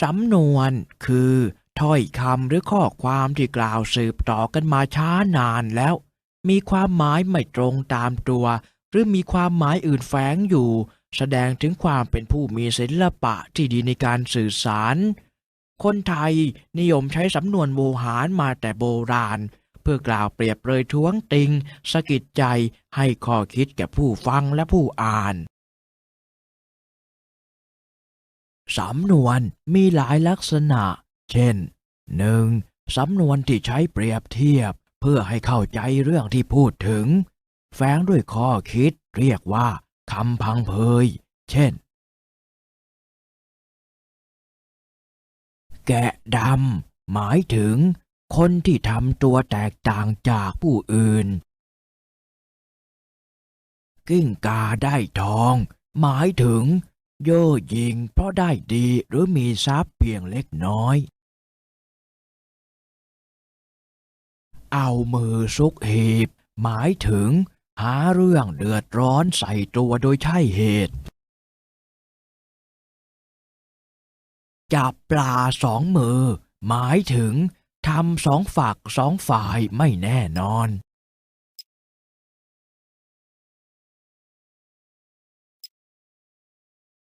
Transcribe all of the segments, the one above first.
สำนวนคือถ้อยคำหรือข้อความที่กล่าวสืบต่อกันมาช้านานแล้ว มีความหมายไม่ตรงตามตัว หรือมีความหมายอื่นแฝงอยู่ แสดงถึงความเป็นผู้มีศิลปะที่ดีในการสื่อสาร คนไทยนิยมใช้สำนวนโวหารมาแต่โบราณ เพื่อกล่าวเปรียบเปรยท้วงติงสะกิดใจให้ข้อคิดแก่ผู้ฟังและผู้อ่าน สำนวนมีหลายลักษณะ เช่น 1. สำนวนที่ใช้เปรียบเทียบ เพื่อให้เข้าใจเรื่องที่พูดถึง แฝงด้วยข้อคิดเรียกว่าคำพังเพย เช่น แกะดำหมายถึง คนที่ทำตัวแตกต่างจากผู้อื่น กิ้งกาได้ทอง หมายถึง โย่หยิงเพราะได้ดีหรือมีทรัพย์เพียงเล็กน้อย เอามือซุกหีบ หมายถึง หาเรื่องเดือดร้อนใส่ตัวโดยใช่เหตุ จับปลาสองมือ หมายถึงทำสองฝักสองฝ่ายไม่แน่นอน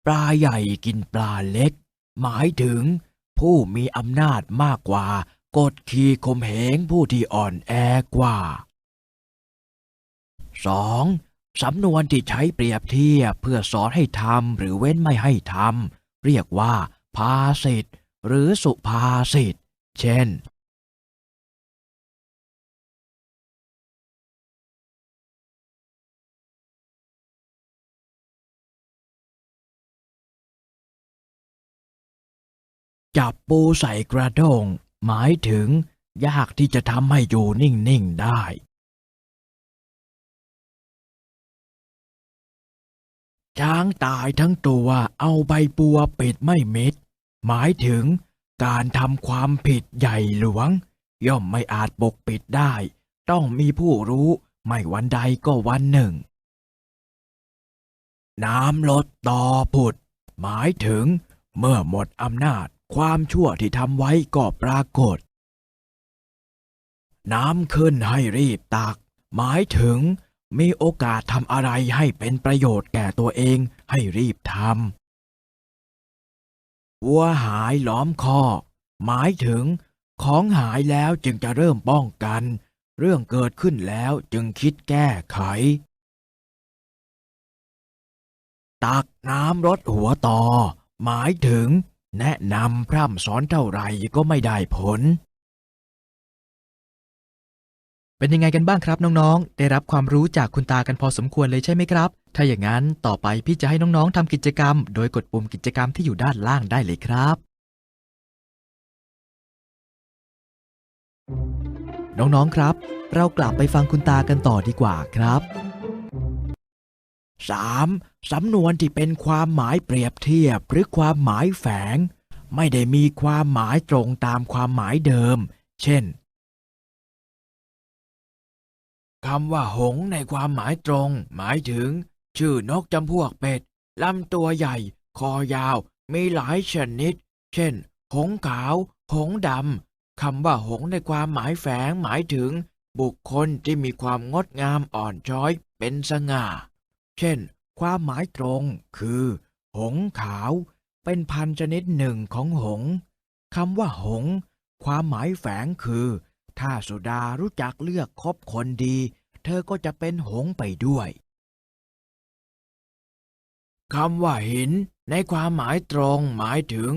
ปลาใหญ่กินปลาเล็ก หมายถึงผู้มีอำนาจมากกว่ากดขี่ข่มเหงผู้ที่อ่อนแอกว่า 2. สำนวนที่ใช้เปรียบเทียบเพื่อสอนให้ทำหรือเว้นไม่ให้ทำเรียกว่า ภาษิตหรือสุภาษิต เช่น จับปูใส่กระด้ง หมายถึง ยากที่จะทำให้อยู่นิ่ง ๆ ได้ ช้างตายทั้งตัวเอาใบบัวปิดไม่มิด หมายถึง การทำความผิดใหญ่หลวง ย่อมไม่อาจปกปิดได้ ต้องมีผู้รู้ไม่วันใดก็วันหนึ่ง น้ำลดต่อผุด หมายถึงเมื่อหมดอำนาจ ความชั่วที่ทำไว้ก็ปรากฏ น้ำขึ้นให้รีบตัก หมายถึงมีโอกาสทำอะไรให้เป็นประโยชน์แก่ตัวเองให้รีบทำวัวหายล้อมคอก หมายถึง ของหายแล้วจึงจะเริ่มป้องกัน เรื่องเกิดขึ้นแล้วจึงคิดแก้ไข ตักน้ำรดหัวต่อ หมายถึง แนะนำพร่ำสอนเท่าไหร่ก็ไม่ได้ผล เป็นยังไงกันบ้างครับน้องๆ ได้รับความรู้จากคุณตากันพอสมควรเลยใช่ไหมครับ ถ้าอย่างนั้นต่อไปพี่จะให้น้องๆทำกิจกรรม โดยกดปุ่มกิจกรรมที่อยู่ด้านล่างได้เลยครับน้องๆ ครับ เรากลับไปฟังคุณตากันต่อดีกว่าครับ 3. สำนวนที่เป็นความหมายเปรียบเทียบหรือความหมายแฝง ไม่ได้มีความหมายตรงตามความหมายเดิม เช่นคำว่าหงในความหมายตรง หมายถึง ชื่อนกจำพวกเป็ดลำตัวใหญ่ คอยาว มีหลายชนิด เช่น หงขาว หงดำคำว่าหงในความหมายแฝงหมายถึง บุคคลที่มีความงดงามอ่อนช้อยเป็นสง่า เช่น ความหมายตรงคือ หงขาว เป็นพันชนิดหนึ่งของหงคำว่าหง ความหมายแฝงคือ ถ้าสุดารู้จักเลือกคบคนดี เธอก็จะเป็นหงไปด้วยคำว่าหิน ในความหมายตรงหมายถึง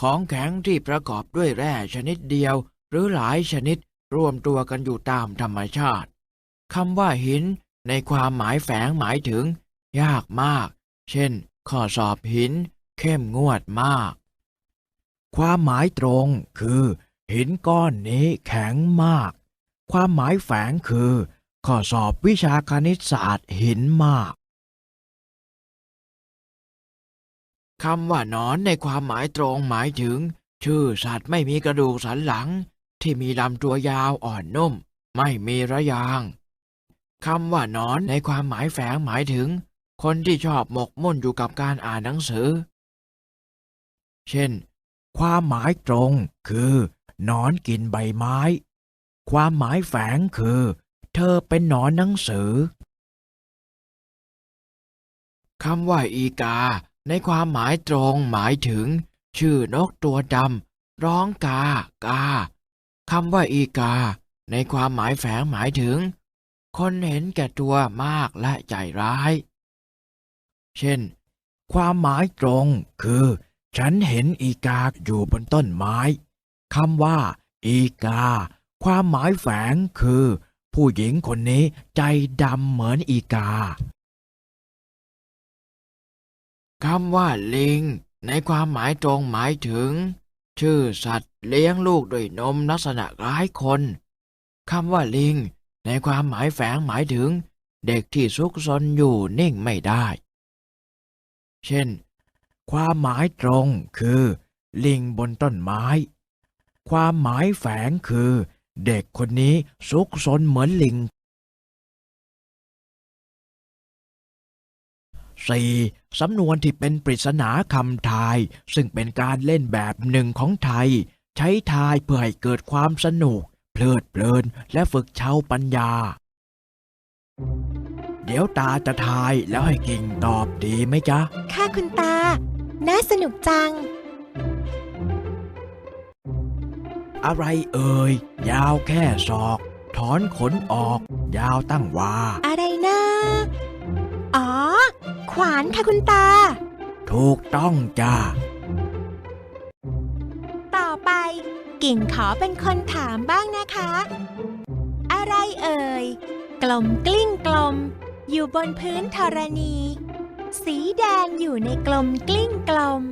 ของแข็งที่ประกอบด้วยแร่ชนิดเดียว หรือหลายชนิดรวมตัวกันอยู่ตามธรรมชาติคำว่าหิน ในความหมายแฝงหมายถึง ยากมาก เช่น ข้อสอบหิน เข้มงวดมาก ความหมายตรงคือ หินก้อนนี้แข็งมาก ความหมายแฝงคือ ข้อสอบวิชาคณิตศาสตร์หินมากคำว่าหนอนในความหมายตรงหมายถึง ชื่อสัตว์ไม่มีกระดูกสันหลัง ที่มีลำตัวยาวอ่อนนุ่ม ไม่มีระยางคำว่าหนอนในความหมายแฝงหมายถึง คนที่ชอบหมกมุ่นอยู่กับการอ่านหนังสือ เช่น ความหมายตรงคือนอนกินใบไม้ ความหมายแฝงคือ เธอเป็นหนอนหนังสือคำว่าอีกา ในความหมายตรงหมายถึง ชื่อนกตัวดำร้องกา กาคำว่าอีกา ในความหมายแฝงหมายถึง คนเห็นแก่ตัวมากและใจร้าย เช่น ความหมายตรงคือ ฉันเห็นอีกาอยู่บนต้นไม้คำว่า อีกา ความหมายแฝงคือ ผู้หญิงคนนี้ใจดำเหมือนอีกาคำว่าลิง ในความหมายตรงหมายถึง ชื่อสัตว์เลี้ยงลูกด้วยนมลักษณะคล้ายคนคำว่าลิง ในความหมายแฝงหมายถึง เด็กที่ซุกซนอยู่นิ่งไม่ได้ เช่น ความหมายตรงคือ ลิงบนต้นไม้ ความหมายแฝงคือ เด็กคนนี้ซุกซนเหมือนลิง 4. สำนวนที่เป็นปริศนาคำทาย ซึ่งเป็นการเล่นแบบหนึ่งของไทย ใช้ทายเพื่อให้เกิดความสนุก เพลิดเพลินและฝึกเชาวปัญญา เดี๋ยวตาจะทายแล้วให้กิ่งตอบดีไหมจ๊ะ ค่ะคุณตา น่าสนุกจัง อะไรเอ่ย ยาวแค่ศอก ถอนขนออก ยาวตั้งวา อะไรนะ อ๋อ ขวานค่ะคุณตา ถูกต้องจ้าต่อไป กิ่งขอเป็นคนถามบ้างนะคะ อะไรเอ่ยกลมกลิ้งกลม อยู่บนพื้นธรณี สีแดงอยู่ในกลมกลิ้งกลม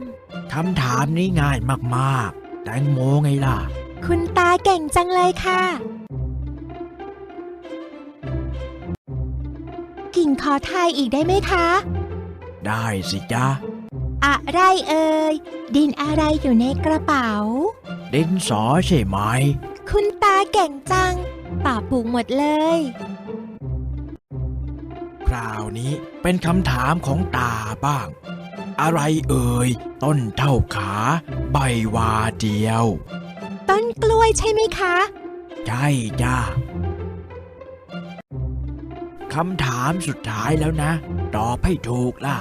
คำถามนี้ง่ายมากๆ แตงโมไงล่ะ คุณตาเก่งจังเลยค่ะ กิ่งขอทายอีกได้ไหมคะ ได้สิจ๊ะ อะไรเอ่ย ดินอะไรอยู่ในกระเป๋า ดินสอใช่ไหม คุณตาเก่งจัง ตอบถูกหมดเลยคราว นี้เป็นคำถามของตาบ้าง อะไรเอ่ย ต้นเท่าขา ใบวาเดียว ต้นกล้วยใช่ไหมคะ ใช่จ้าคำถามสุดท้ายแล้วนะ ตอบให้ถูกล่ะ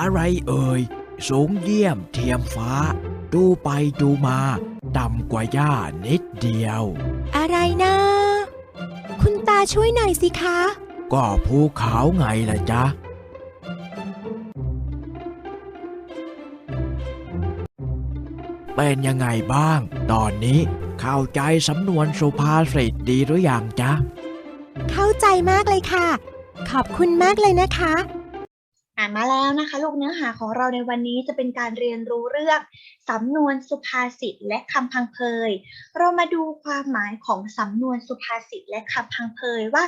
อะไรเอ่ย สูงเยี่ยมเทียมฟ้า ดูไปดูมาต่ำกว่าหญ้านิดเดียว อะไรนะ คุณตาช่วยหน่อยสิคะ ก็ภูเขาไงล่ะจ๊ะเป็นยังไงบ้าง ตอนนี้เข้าใจสำนวนสุภาษิตดีหรืออยังจ๊ะ เข้าใจมากเลยค่ะ ขอบคุณมากเลยนะคะ อ่านมาแล้วนะคะ ลูกเนื้อหาของเราในวันนี้จะเป็นการเรียนรู้เรื่อง สำนวนสุภาษิตและคำพังเพย เรามาดูความหมายของสำนวนสุภาษิตและคำพังเพยว่า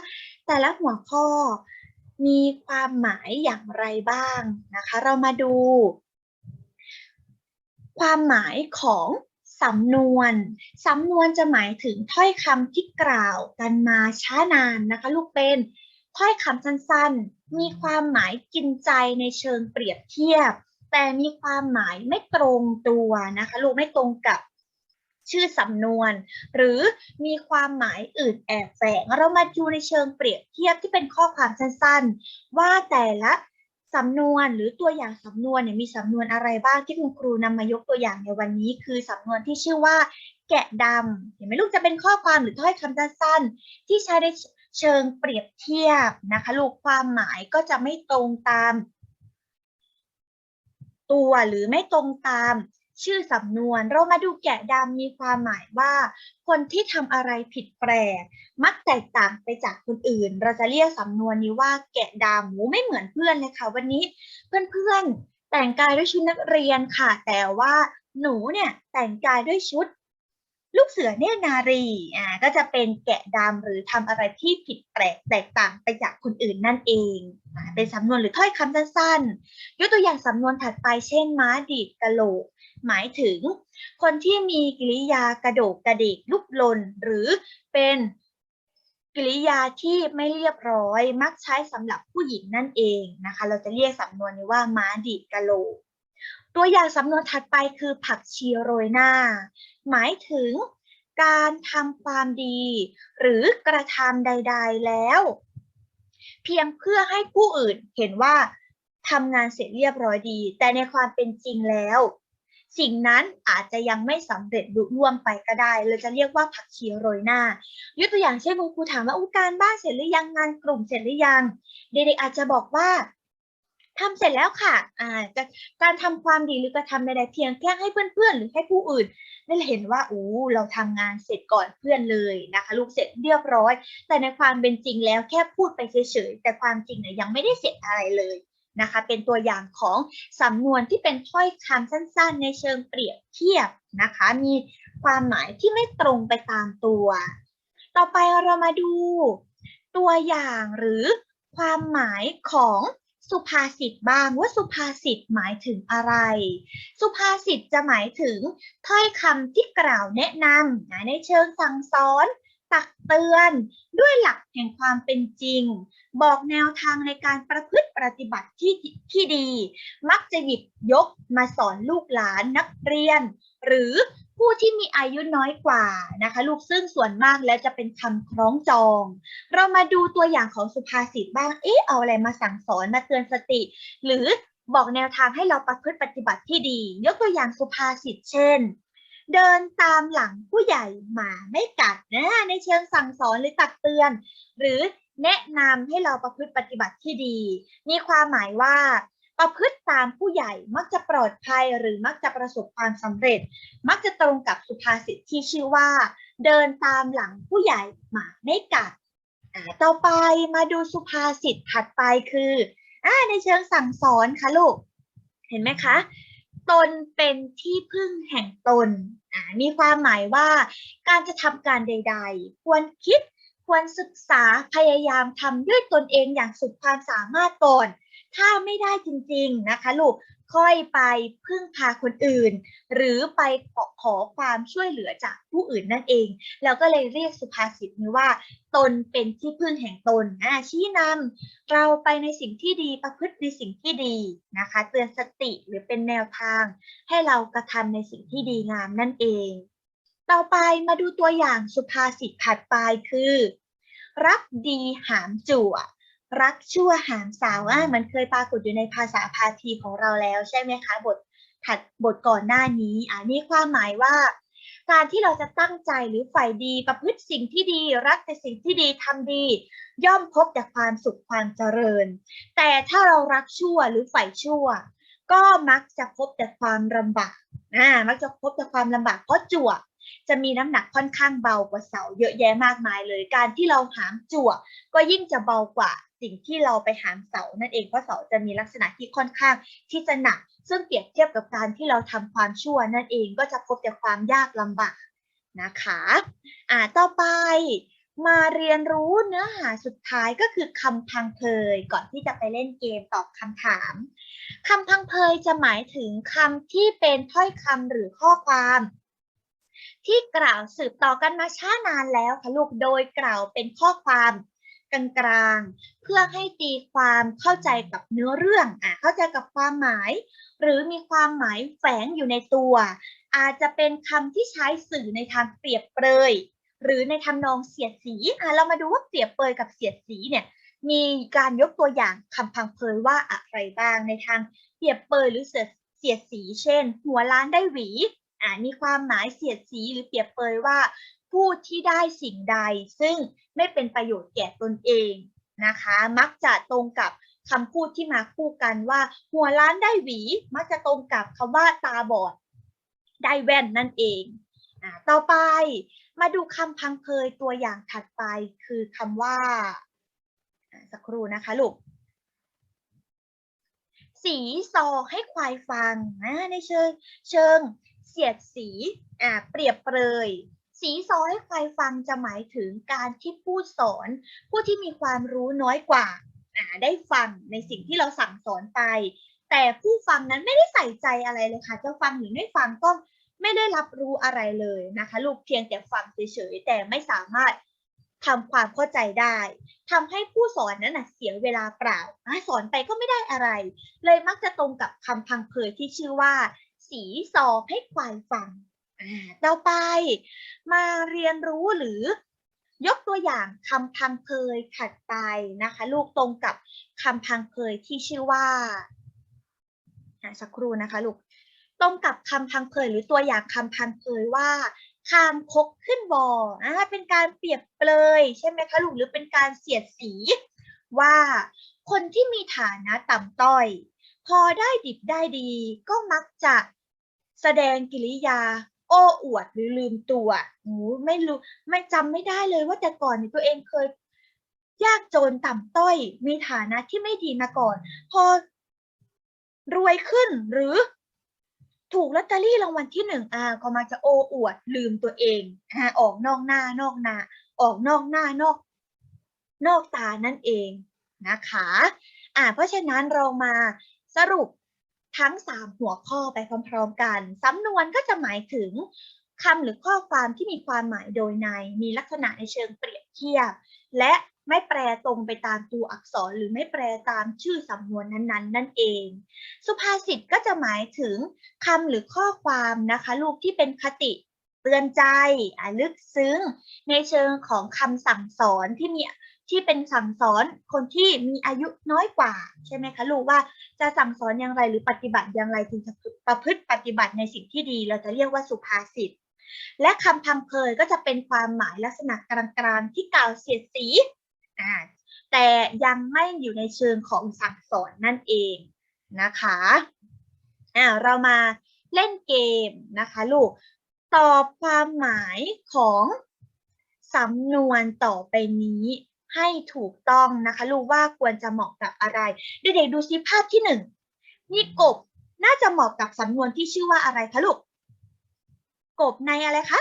แต่ละหัวข้อมีความหมายอย่างไรบ้างนะคะ เรามาดู ความหมายของสำนวน สำนวนจะหมายถึงถ้อยคำที่กล่าวกันมาช้านานนะคะ ลูกเป็นถ้อยคำสั้นๆ มีความหมายกินใจในเชิงเปรียบเทียบ แต่มีความหมายไม่ตรงตัวนะคะลูกไม่ตรงกับชื่อสำนวน หรือมีความหมายอื่นแอบแฝงเรามาดูในเชิงเปรียบเทียบที่เป็นข้อความสั้นๆ ว่าแต่ละสำนวนหรือตัวอย่างสำนวนเนี่ยมีสำนวนอะไรบ้างที่คุณครูนำมายกตัวอย่างในวันนี้ คือสำนวนที่ชื่อว่า แกะดำเห็นไหมลูกจะเป็นข้อความหรือถ้อยคำสั้นๆที่ใช้ใน เชิงเปรียบเทียบนะคะลูกความหมายก็จะไม่ตรงตาม ตัวหรือไม่ตรงตามชื่อสำนวน เรามาดูแกะดำมีความหมายว่า คนที่ทำอะไรผิดแปลกมักแตกต่างไปจากคนอื่น เราจะเรียกสำนวนนี้ว่า แกะดำหูไม่เหมือนเพื่อนเลยค่ะวันนี้ เพื่อนๆแต่งกายด้วยชุดนักเรียนค่ะ แต่ว่าหนูเนี่ยแต่งกายด้วยชุด ลูกเสือเนตรนารีอ่าก็จะเป็นแกะดำหรือทำอะไรที่ผิดแปลกแตกต่างไปจากคนอื่นนั่นเองอ่าเป็นสำนวนหรือถ้อยคำสั้นๆ ยกตัวอย่างสำนวนถัดไปเช่น ม้าดีดกะโหลก หมายถึง คนที่มีกิริยากระโดกกระเดกลุกลน หรือเป็นกิริยาที่ไม่เรียบร้อยมักใช้สำหรับผู้หญิงนั่นเองนะคะ เราจะเรียกสำนวนนี้ว่าม้าดีดกะโหลก ตัวอย่างสำนวนถัดไปคือผักชีโรยหน้า หมายถึงการทำความดี หรือกระทำใด ๆแล้ว เพียงเพื่อให้ผู้อื่นเห็นว่าทำงานเสร็จเรียบร้อยดี แต่ในความเป็นจริงแล้ว สิ่งนั้นอาจจะยังไม่สำเร็จลุล่วงไปก็ได้เราจะเรียกว่าผักชีโรยหน้ายกตัวอย่างเช่นคุณครูถามว่าอุการบ้านเสร็จหรือยังงานกลุ่มเสร็จหรือยัง เด็กๆอาจจะบอกว่า ทำเสร็จแล้วค่ะอ่าการการทำความดีหรือกระทำใดๆเพียงแค่ให้เพื่อนๆ หรือให้ผู้อื่นได้เห็นว่าอู้เราทำงานเสร็จก่อนเพื่อนเลยนะคะ ลูกเสร็จเรียบร้อย แต่ในความเป็นจริงแล้วแค่พูดไปเฉยๆแต่ความจริงเนี่ยยังไม่ได้เสร็จอะไรเลยนะคะเป็นตัวอย่างของสำนวนที่เป็นถ้อยคำสั้นๆ ในเชิงเปรียบเทียบนะคะ มีความหมายที่ไม่ตรงไปตามตัว ต่อไปเรามาดู ตัวอย่างหรือความหมายของ สุภาษิตบ้างว่าสุภาษิตหมายถึงอะไร สุภาษิตจะหมายถึงถ้อยคำที่กล่าวแนะนำนะในเชิงสั่งสอน ตักเตือนด้วยหลักแห่งความเป็นจริง บอกแนวทางในการประพฤติปฏิบัติที่ที่ดี มักจะหยิบยกมาสอนลูกหลานนักเรียน หรือ ผู้ที่มีอายุน้อยกว่านะคะลูกซึ่งส่วนมากแล้วจะเป็นคำคล้องจอง เรามาดูตัวอย่างของสุภาษิตบ้าง เอ๊ะเอาอะไรมาสั่งสอนมาเตือนสติ หรือบอกแนวทางให้เราประพฤติปฏิบัติที่ดี ยกตัวอย่างสุภาษิตเช่น เดินตามหลังผู้ใหญ่หมาไม่กัดนะในเชิงสั่งสอนหรือตักเตือน หรือแนะนำให้เราประพฤติปฏิบัติที่ดี มีความหมายว่า ประพฤติตามผู้ใหญ่มักจะปลอดภัยหรือมักจะประสบความสำเร็จ มักจะตรงกับสุภาษิตที่ชื่อว่า เดินตามหลังผู้ใหญ่หมาไม่กัดต่อไปมาดูสุภาษิตถัดไปคืออในเชิงสั่งสอนค่ะลูก เห็นไหมคะ ตนเป็นที่พึ่งแห่งตน มีความหมายว่าการจะทำการใด ๆ ควรคิด ควรศึกษาพยายามทำด้วยตนเองอย่างสุดความสามารถก่อน ถ้าไม่ได้จริงๆนะคะลูกค่อยไปพึ่งพาคนอื่น หรือไปขอขอความช่วยเหลือจากผู้อื่นนั่นเองแล้วก็เลยเรียกสุภาษิตนี้ว่า ตนเป็นที่พึ่งแห่งตนอ่าชี้นำเราไปในสิ่งที่ดีประพฤติในสิ่งที่ดีนะคะ เตือนสติหรือเป็นแนวทาง ให้เรากระทำในสิ่งที่ดีงามนั่นเอง ต่อไปมาดูตัวอย่างสุภาษิตถัดไปคือ รักดีหามจั่ว รักชั่วหามสาวอะมันเคยปรากฏอยู่ในภาษาพาทีของเราแล้วใช่ไหมคะ บทถัดบทก่อนหน้านี้อ่านี่ความหมายว่า การที่เราจะตั้งใจหรือฝ่ายดีประพฤติสิ่งที่ดี รักแต่สิ่งที่ดีทำดี ย่อมพบแต่ความสุขความเจริญ แต่ถ้าเรารักชั่วหรือฝ่ายชั่ว ก็มักจะพบแต่ความลำบากอ่ามักจะพบแต่ความลำบากเพราะจั่วจะมีน้ำหนักค่อนข้างเบากว่าเสาเยอะแยะมากมายเลย การที่เราหามจั่วก็ยิ่งจะเบากว่า สิ่งที่เราไปหามเสานั่นเองเพราะเสาจะมีลักษณะที่ค่อนข้างที่จะหนัก ซึ่งเปรียบเทียบกับการที่เราทำความชั่วนั่นเองก็จะพบแต่ความยากลำบากนะคะอ่าต่อไปมาเรียนรู้เนื้อหาสุดท้ายก็คือคำพังเพยก่อนที่จะไปเล่นเกมตอบคำถามคำพังเพยจะหมายถึงคำที่เป็นถ้อยคำหรือข้อความ ที่กล่าวสืบต่อกันมาช้านานแล้วค่ะลูกโดยกล่าวเป็นข้อความ กลางๆ เพื่อให้ตีความเข้าใจกับเนื้อเรื่องอะเข้าใจกับความหมาย หรือมีความหมายแฝงอยู่ในตัว อาจจะเป็นคำที่ใช้สื่อในทางเปรียบเปรย หรือในทำนองเสียดสีอะเรามาดูว่าเปรียบเปรยกับเสียดสีเนี่ยมีการยกตัวอย่างคำพังเพยว่าอะไรบ้างในทางเปรียบเปรยหรือเสียดเสียดสี เช่น หัวล้านได้หวีอ่ามีความหมายเสียดสีหรือเปรียบเปรยว่า ผู้ที่ได้สิ่งใด ซึ่งไม่เป็นประโยชน์แก่ตนเองนะคะ มักจะตรงกับคำพูดที่มาคู่กันว่า หัวล้านได้หวี มักจะตรงกับคำว่าตาบอด ได้แว่นนั่นเองอต่อไปมาดูคำพังเพยตัวอย่างถัดไปคือคำว่าสักครู่นะคะลูกสีซอให้ควายฟังนะในเชิงเชิงเสียดสีอ่าเปรียบเปรย สีซอให้ใควายฟังจะหมายถึงการที่ผู้สอน ผู้ที่มีความรู้น้อยกว่าได้ฟังในสิ่งที่เราสั่งสอนไป แต่ผู้ฟังนั้นไม่ได้ใส่ใจอะไรเลยค่ะ จะฟังหรือไม่ฟังก็ไม่ได้รับรู้อะไรเลยนะคะ ลูกเพียงแต่ฟังเฉยๆแต่ไม่สามารถทำความเข้าใจได้ทำให้ผู้สอนนั้นนะเสียเวลาเปล่าอสอนไปก็ไม่ได้อะไร เลยมักจะตรงกับคำพังเพยที่ชื่อว่า สีซอให้ควายฟัง ต่อไปมาเรียนรู้หรือยกตัวอย่างคำพังเพยถัดไปนะคะ ลูกตรงกับคำพังเพยที่ชื่อว่าสักครู่นะคะลูกตรงกับคำพังเพยหรือตัวอย่างคำพังเพยว่าคางคกขึ้นบออ่าเป็นการเปรียบเปรยใช่ไหมคะลูกหรือเป็นการเสียดสี ว่า คนที่มีฐานะต่ำต้อย พอได้ดิบได้ดี ก็มักจะแสดงกิริยา โอ้อวดหรือลืมตัวหนูไม่รู้ไม่จำไม่ได้เลยว่าแต่ก่อนตัวเองเคย ยากจนต่ำต้อย มีฐานะที่ไม่ดีมาก่อน พอรวยขึ้นหรือถูกลอตเตอรี่รางวัลที่หนึ่งอ่าก็มาจะโอ้อวดลืมตัวเองอ่าออกนอกหน้านอกหน้าออกนอกหน้านอก นอกตานั่นเองนะคะ อ่าเพราะฉะนั้นเรามาสรุป ทั้ง 3 หัวข้อไปพร้อมๆกันสำนวนก็จะหมายถึงคำหรือข้อความที่มีความหมายโดยใน มีลักษณะในเชิงเปรียบเทียบ และไม่แปลตรงไปตามตัวอักษร หรือไม่แปลตามชื่อสำนวนนั้นๆ นั่นเอง สุภาษิตก็จะหมายถึงคำหรือข้อความนะคะ ลูกที่เป็นคติเตือนใจลึกซึ้ง ในเชิงของคำสั่งสอนที่มี ที่เป็นสั่งสอนคนที่มีอายุน้อยกว่า ใช่ไหมคะลูกว่าจะสั่งสอนอย่างไรหรือปฏิบัติอย่างไรถึงจะประพฤติปฏิบัติในสิ่งที่ดี เราจะเรียกว่าสุภาษิตและคำพังเพยก็จะเป็นความหมายลักษณะกลางๆที่กล่าวเสียดสีอ่าแต่ยังไม่อยู่ในเชิงของสั่งสอนนั่นเองนะคะอ่าเรามาเล่นเกมนะคะลูกตอบความหมายของสำนวนต่อไปนี้ ให้ถูกต้องนะคะลูกว่าควรจะเหมาะกับอะไร เด็กๆดูซิภาพที่หนึ่งนี่กบน่าจะเหมาะกับสำนวนที่ชื่อว่าอะไรคะลูก กบในอะไรคะ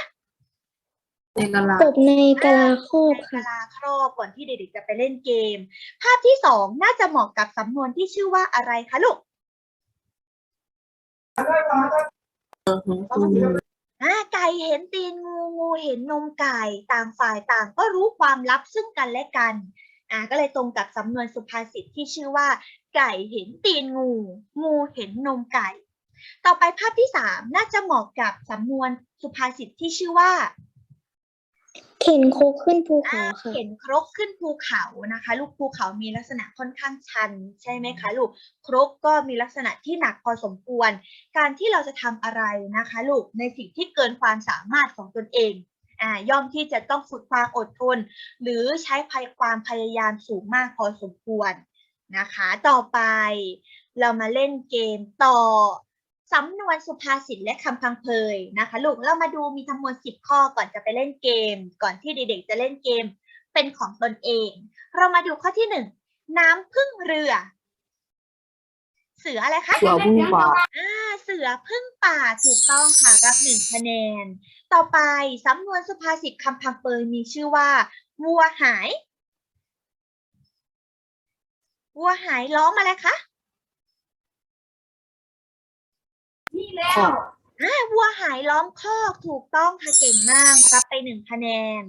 ในกะลากบในกะลาโคบกค่ะลาครอบก่อนที่เด็กๆจะไปเล่นเกม ภาพที่สองน่าจะเหมาะกับสำนวนที่ชื่อว่าอะไรคะลูกอ่า ไก่เห็นตีนงูงูเห็นนมไก่ต่างฝ่ายต่างก็รู้ความลับซึ่งกันและกันอ่าก็เลยตรงกับสำนวนสุภาษิตที่ชื่อว่า ไก่เห็นตีนงู งูเห็นนมไก่ ต่อไปภาพที่สามน่าจะเหมาะกับสำนวนสุภาษิตที่ชื่อว่า เข็นโคกขึ้นภูเขาอ่าค่ะ เข็นครกขึ้นภูเขานะคะ ลูกภูเขามีลักษณะค่อนข้างชัน ใช่ไหมคะลูกครกก็มีลักษณะที่หนักพอสมควร การที่เราจะทำอะไรนะคะ ลูกในสิ่งที่เกินความสามารถของตนเองอ่าย่อมที่จะต้องฝึกความอดทน หรือใช้ภัยความพยายามสูงมากพอสมควรนะคะ ต่อไปเรามาเล่นเกมต่อ สำนวนสุภาษิตและคำพังเพยนะคะลูกเรามาดูมีทั้งหมดสิบข้อก่อนจะไปเล่นเกม ก่อนที่เด็กๆจะเล่นเกมเป็นของตนเอง เรามาดูข้อที่หนึ่งน้ำพึ่งเรือ เสืออะไรคะเสือบุ้งป่าอ่าเสือพึ่งป่าถูกต้องค่ะรับหนึ่งคะแนน ต่อไปสำนวนสุภาษิตคำพังเปยมีชื่อว่าวัวหายวัวหายล้อมอะไรคะ ขอบอ่าวัวหายล้อมคอกถูกต้องค่ะเก่งมาก รับไปหนึ่งคะแนน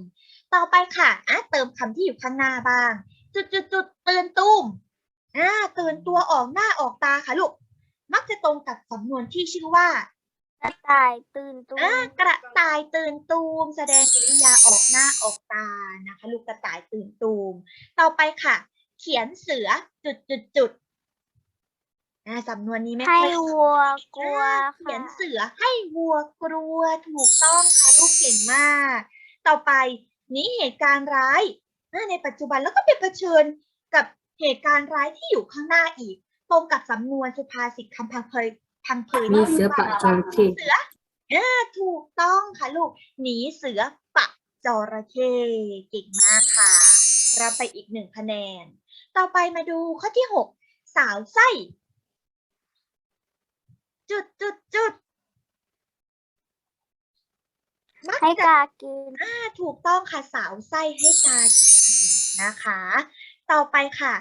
ต่อไปค่ะอะเติมคำที่อยู่ข้างหน้าบ้าง จุดจุดจุดๆตื่นตุ้มอ่าตื่นตัวออกหน้าออกตาค่ะลูก มักจะตรงกับสำนวนที่ชื่อว่ากระต่ายตื่นตูอ่ากระต่ายตื่นตูม แสดงกิริยาออกหน้าออกตานะคะ ลูกกระต่ายตื่นตูม ต่อไปค่ะ เขียนเสือจุดจุดจุด อ่าสำนวนนี้ไม่ให้ค่อยวัวกลัวอ่าเขียค่ะนเสือให้วัวกลัวถูกต้องค่ะลูกเก่งมาก ต่อไปนี้เหตุการณ์ร้ายอ่าในปัจจุบันแล้วก็ไปเผชิญกับเหตุการณ์ร้ายที่อยู่ข้างหน้าอีก ตรงกับสำนวนสุภาษิตคำพังเพยพังเพยมีเสือปะจระเข้ เสืออ่าถูกต้องค่ะลูกหนีเสือปะจระเข้เก่งมากค่ะรับไปอีกหนึ่งคะแนน ต่อไปมาดูข้อที่หกสาวไส้ จุดจุดจุดมักให้จะกากิน อ่าถูกต้องค่ะสาวไส้ให้กากินนะคะ ต่อไปค่ะ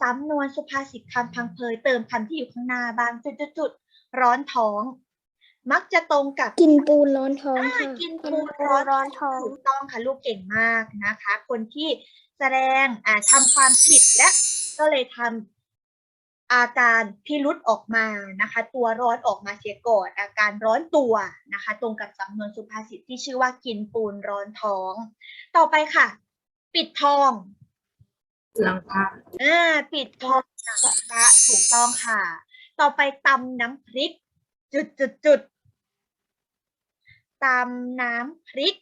สำนวนสุภาษิตคำพังเพยเติมคำที่อยู่ข้างหน้าบางจุดจุดจุดร้อนท้อง มักจะตรงกับ กินปูนร้อนท้องอ่าค่ะ กินกิปูนนปูร้อนร้อนท้อง ถูกต้องค่ะลูกเก่งมากนะคะ คนที่แสดงอ่าทำความผิดและก็เลยทำ อาการพิรุษออกมานะคะ ตัวร้อนออกมาเสียก่อนอาการร้อนตัวนะคะ ตรงกับสำนวนสุภาษิตที่ชื่อว่ากินปูนร้อนท้อง ต่อไปค่ะ ปิดทองหลังพระอ่าปิดทองหนังพระถูกต้องค่ะ ต่อไปตำน้ำพริก จุดจุดจุดตำน้ำพริก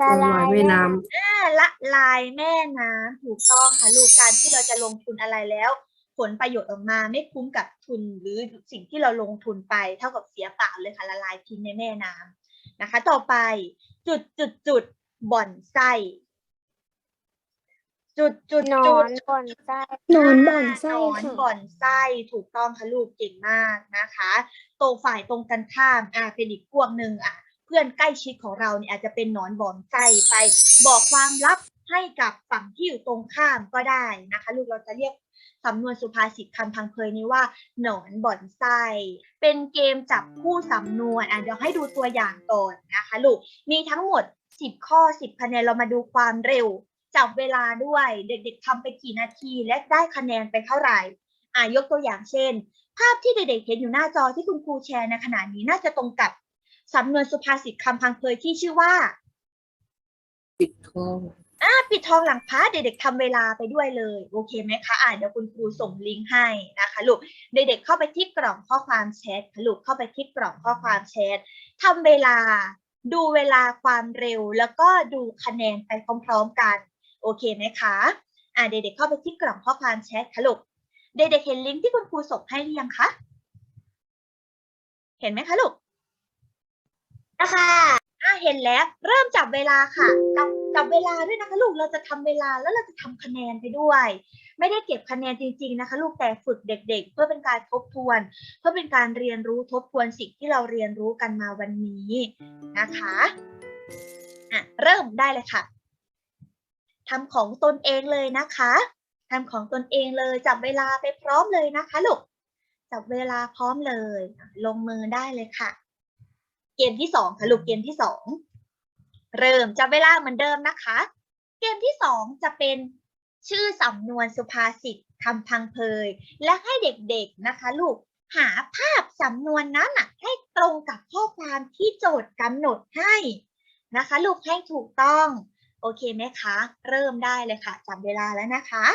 ละลายแม่น้อ่าละลายแม่น้ำถูกต้องค่ะลูกการที่เราจะลงทุนอะไรแล้ว ผลประโยชน์ออกมาไม่คุ้มกับทุนหรือสิ่งที่เราลงทุนไปเท่ากับเสียเปล่าเลยค่ะละลายทิ้งในแม่น้ำนะคะ ต่อไปจุดจุดจุดบ่อนไส้จุดจุดนอจุดนบ่อนไส้นอนบ่อนไส้นอนค่ะบ่อนไส้ถูกต้องค่ะลูกเก่งมากนะคะตรงฝ่ายตรงกันข้ามอ่าเป็นอีกพวกหนึ่งอะ เพื่อนใกล้ชิดของเราเนี่ยอาจจะเป็นหนอนบ่อนไส้ไป บอกความลับให้กับฝั่งที่อยู่ตรงข้ามก็ได้นะคะ ลูกเราจะเรียก สำนวนสุภาษิตคำพังเพยนี้ว่าหนอนบ่อนไส้เป็นเกมจับคู่สำนวนอะเดี๋ยวให้ดูตัวอย่างก่อนนะคะลูกมีทั้งหมด 10 ข้อ 10 คะแนนเรามาดูความเร็ว จับเวลาด้วยเด็กๆทำไปกี่นาที และได้คะแนนไปเท่าไหร่อ่ายกตัวอย่างเช่น ภาพที่เด็กๆเห็นอยู่หน้าจอที่คุณครูแชร์ในขณะนี้น่าจะตรงกับสำนวนสุภาษิตคำพังเพยที่ชื่อว่าำปิดทอ อ่าปิดทองหลังพระเด็กๆทำเวลาไปด้วยเลย โอเคไหมคะอ่าเดี๋ยวคุณครูส่งลิงก์ให้นะคะลูกเด็กๆเข้าไปที่กล่องข้อความแชทลูกเข้าไปที่กล่องข้อความแชททำเวลา ดูเวลาความเร็ว แล้วก็ดูคะแนนไปพร้อมๆกัน โอเคไหมคะอ่าเด็กๆเข้าไปที่กล่องข้อความแชทค่ะลูกเด็กๆเห็นลิงก์ที่คุณครูส่งให้หรือยังคะเห็นไหมคะลูกนะคะ อะเห็นแล้ว เริ่มจับเวลาค่ะจับจับเวลาด้วยนะคะลูกเราจะทำเวลาแล้วเราจะทำคะแนนไปด้วย ไม่ได้เก็บคะแนนจริง ๆนะคะ ลูกแต่ฝึกเด็ก ๆ เพื่อเป็นการทบทวน เพื่อเป็นการเรียนรู้ทบทวนสิ่งที่เราเรียนรู้กันมาวันนี้นะคะอะเริ่มได้เลยค่ะทำของตนเองเลยนะคะทำของตนเองเลยจับเวลาไปพร้อมเลยนะคะลูกจับเวลาพร้อมเลย ลงมือได้เลยค่ะ เกมที่สองค่ะลูกเกมที่สองเริ่มจับเวลาเหมือนเดิมนะคะ เกมที่สองจะเป็นชื่อสำนวนสุภาษิตคำพังเพย และให้เด็กๆนะคะ ลูกหาภาพสำนวนนั้นให้ตรงกับข้อความที่โจทย์กำหนดให้นะคะ ลูกให้ถูกต้อง โอเคไหมคะ เริ่มได้เลยค่ะจับเวลาแล้วนะคะ